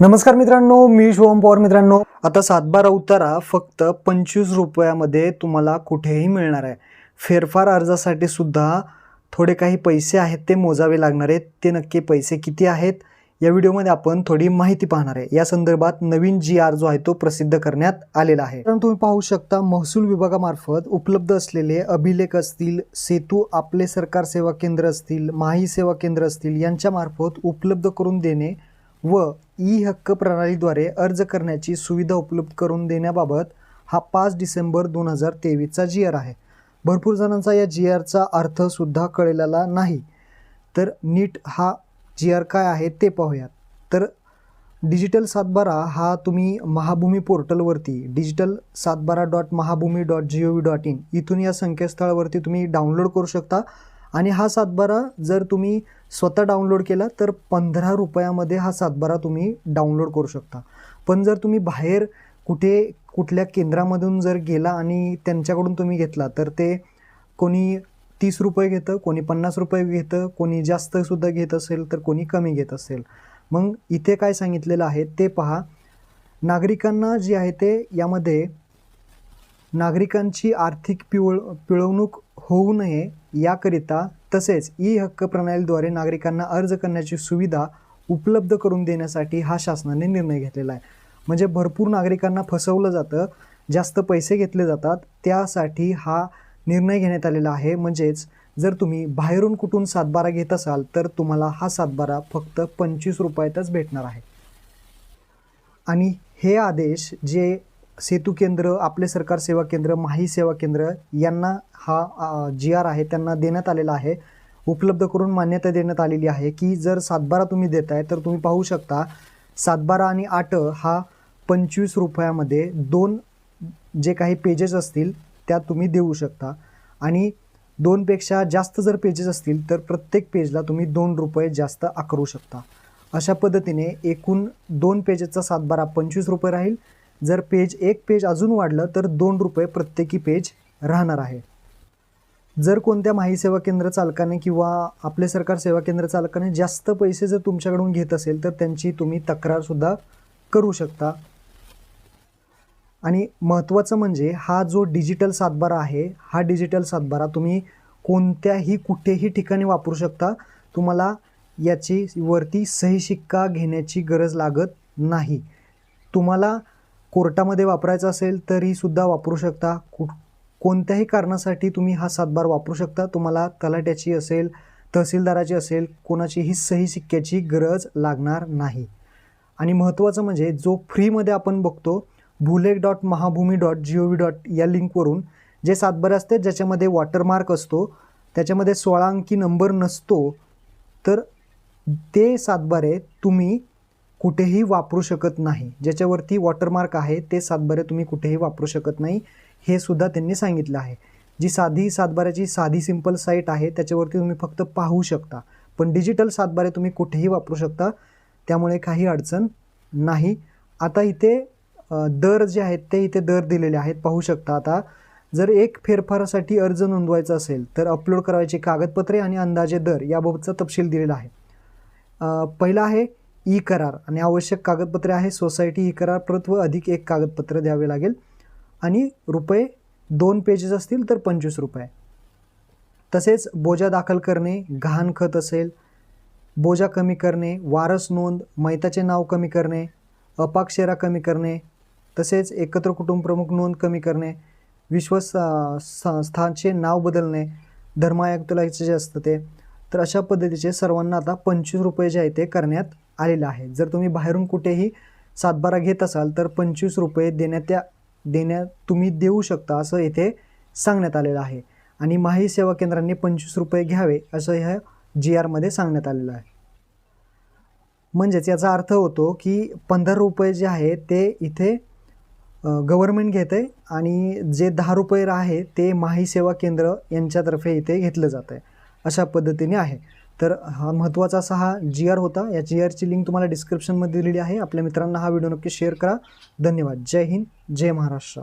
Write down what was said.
नमस्कार मित्रांनो मी शिवम पवार मित्रांनो. आता सातबारा उतारा फक्त पंचवीस रुपयामध्ये तुम्हाला कुठेही मिळणार आहे. फेरफार अर्जासाठी सुद्धा थोडे काही पैसे आहेत ते मोजावे लागणार आहेत. ते नक्की पैसे किती आहेत? या व्हिडिओमध्ये आपण थोडी माहिती पाहणार आहे. या संदर्भात नवीन जी आर जो आहे तो प्रसिद्ध करण्यात आलेला आहे. कारण तुम्ही पाहू शकता महसूल विभागामार्फत उपलब्ध असलेले अभिलेख असतील सेतू आपले सरकार सेवा केंद्र असतील माही सेवा केंद्र असतील यांच्यामार्फत उपलब्ध करून देणे व ई हक्क प्रणालीद्वारे अर्ज करण्याची सुविधा उपलब्ध करून देण्याबाबत हा पाच डिसेंबर दोन हजार तेवीसचा जी आर आहे. भरपूर जणांचा या जी आरचा अर्थसुद्धा कळलेला नाही. तर नीट हा जी आर काय आहे ते पाहूयात. तर डिजिटल सातबारा हा तुम्ही महाभूमी पोर्टलवरती digital satbara dot Mahabhumi dot G O V dot in इथून या संकेतस्थळावरती तुम्ही डाउनलोड करू शकता. आणि हा सातबारा जर तुम्ही स्वतः डाउनलोड केला तर पंधरा रुपयामध्ये हा सातबारा तुम्ही डाउनलोड करू शकता. पण जर तुम्ही बाहेर कुठे कुठल्या केंद्रामधून जर गेला आणि त्यांच्याकडून तुम्ही घेतला तर ते कोणी तीस रुपये घेतं कोणी पन्नास रुपये घेतं कोणी जास्तसुद्धा घेत असेल तर कोणी कमी घेत असेल. मग इथे काय सांगितलेलं आहे ते पहा. नागरिकांना जे आहे ते यामध्ये नागरिकांची आर्थिक पिवळ पिळवणूक होऊ नये याकरिता तसेच ई हक्क प्रणालीद्वारे नागरिकांना अर्ज करण्याची सुविधा उपलब्ध करून देण्यासाठी हा शासनाने निर्णय घेतलेला आहे. म्हणजे भरपूर नागरिकांना फसवलं जातं जास्त पैसे घेतले जातात त्यासाठी हा निर्णय घेण्यात आलेला आहे. म्हणजेच जर तुम्ही बाहेरून कुठून सातबारा घेत असाल तर तुम्हाला हा सातबारा फक्त पंचवीस रुपयातच भेटणार आहे. आणि हे आदेश जे सेतू केंद्र आपले सरकार सेवा केंद्र माही सेवा केंद्र यांना हा जी आर आहे त्यांना देण्यात आलेला आहे. उपलब्ध करून मान्यता देण्यात आलेली आहे की जर सातबारा तुम्ही देत आहे तर तुम्ही पाहू शकता सातबारा आणि आठ हा पंचवीस रुपयामध्ये दोन जे काही पेजेस असतील त्या तुम्ही देऊ शकता. आणि दोनपेक्षा जास्त जर पेजेस असतील तर प्रत्येक पेजला तुम्ही दोन रुपये जास्त आकारू शकता. अशा पद्धतीने एकूण दोन पेजेसचा सातबारा पंचवीस रुपये राहील. जर पेज एक पेज अजून वाढलं तर दोन रुपये प्रत्येकी पेज राहणार आहे. जर कोणत्या माही सेवा केंद्र चालकाने किंवा आपले सरकार सेवा केंद्र चालकाने जास्त पैसे जर तुमच्याकडून घेत असेल तर त्यांची तुम्ही तक्रारसुद्धा करू शकता. आणि महत्त्वाचं म्हणजे हा जो डिजिटल सातबारा आहे हा डिजिटल सातबारा तुम्ही कोणत्याही कुठेही ठिकाणी वापरू शकता. तुम्हाला याची वरती सही शिक्का घेण्याची गरज लागत नाही. तुम्हाला कोर्टामध्ये वापरायचा असेल तरीसुद्धा वापरू शकता. कु कोणत्याही कारणासाठी तुम्ही हा सातबार वापरू शकता. तुम्हाला तलाट्याची असेल तहसीलदाराची असेल कोणाचीही सही सिक्क्याची गरज लागणार नाही. आणि महत्त्वाचं म्हणजे जो फ्रीमध्ये आपण बघतो Bhulekh dot Mahabhumi dot G O V dot या लिंकवरून जे सातबारे असते ज्याच्यामध्ये वॉटरमार्क असतो त्याच्यामध्ये सोळा अंकी नंबर नसतो तर ते सातबारे तुम्ही कुठेही वापरू शकत नाही. ज्याच्यावरती वॉटरमार्क आहे ते सातबारे तुम्ही कुठेही वापरू शकत नाही हे सुद्धा त्यांनी सांगितलं आहे. जी साधी सातबाऱ्याची साधी सिंपल साईट आहे त्याच्यावरती तुम्ही फक्त पाहू शकता. पण डिजिटल सातबारे तुम्ही कुठेही वापरू शकता त्यामुळे काही अडचण नाही. आता इथे दर जे आहेत ते इथे दर दिलेले आहेत. पाहू शकता आता जर एक फेरफारासाठी अर्ज नोंदवायचा असेल तर अपलोड करायची कागदपत्रे आणि अंदाजे दर याबाबतचा तपशील दिलेला आहे. पहिला आहे ई करार आणि आवश्यक कागदपत्रे आहे सोसायटी ई करार प्रत व अधिक एक कागदपत्र द्यावे लागेल. आणि रुपये दोन पेजेस असतील तर पंचवीस रुपये. तसेच बोजा दाखल करणे गहाणखत असेल बोजा कमी करणे वारस नोंद मैताचे नाव कमी करणे अपाक्षरा कमी करणे तसेच एकत्र कुटुंब प्रमुख नोंद कमी करणे विश्वस संस्थांचे नाव बदलणे धर्मायुक्तलाचे जे असतं ते तर अशा पद्धतीचे सर्वांना आता पंचवीस रुपये जे आहे ते करण्यात आलेलं आहे. जर तुम्ही बाहेरून कुठेही सातबारा घेत असाल तर पंचवीस रुपये देण्यात त्या देण्यात तुम्ही देऊ शकता असं इथे सांगण्यात आलेलं आहे. आणि माही सेवा केंद्रांनी पंचवीस रुपये घ्यावे असं ह्या जी आरमध्ये सांगण्यात आलेलं आहे. म्हणजेच याचा अर्थ होतो की पंधरा रुपये जे आहे ते इथे गव्हर्मेंट घेत आहे आणि जे दहा रुपये आहे ते माही सेवा केंद्र यांच्यातर्फे इथे घेतलं जातं आहे अशा पद्धतीने आहे. तर हा महत्त्वाचा असा हा जी आर होता. या जी आरची लिंक तुम्हाला डिस्क्रिप्शनमध्ये दिलेली आहे. आपल्या मित्रांना हा व्हिडिओ नक्की शेअर करा. धन्यवाद. जय हिंद. जय महाराष्ट्र.